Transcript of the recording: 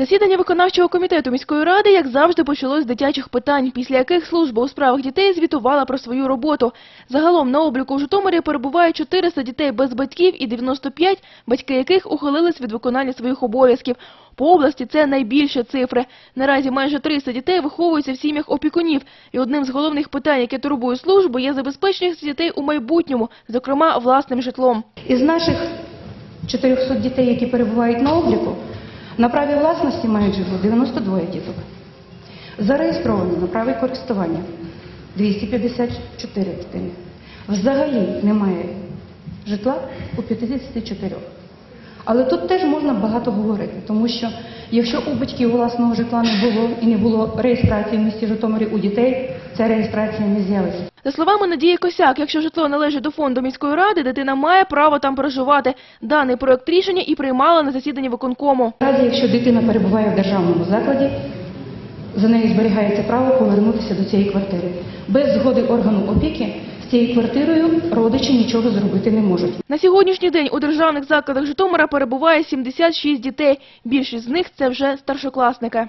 Засідання виконавчого комітету міської ради, як завжди, почалось з дитячих питань, після яких служба у справах дітей звітувала про свою роботу. Загалом на обліку у Житомирі перебуває 400 дітей без батьків і 95, батьки яких ухилились від виконання своїх обов'язків. По області це найбільші цифри. Наразі майже 300 дітей виховуються в сім'ях опікунів. І одним з головних питань, яке турбує службу, є забезпечення дітей у майбутньому, зокрема власним житлом. Із наших 400 дітей, які перебувають на обліку, на праві власності житло 92 діток. Зареєстровані на праві користування 254 дитини. Взагалі немає житла у 54. Але тут теж можна багато говорити, тому що якщо у батьків власного житла не було і не було реєстрації в місті Житомирі у дітей, ця реєстрація не з'явиться. За словами Надії Косяк, якщо житло належить до фонду міської ради, дитина має право там проживати. Даний проект рішення і приймали на засіданні виконкому. Наразі, якщо дитина перебуває в державному закладі, за нею зберігається право повернутися до цієї квартири. Без згоди органу опіки з цією квартирою родичі нічого зробити не можуть. На сьогоднішній день у державних закладах Житомира перебуває 76 дітей. Більшість з них – це вже старшокласники.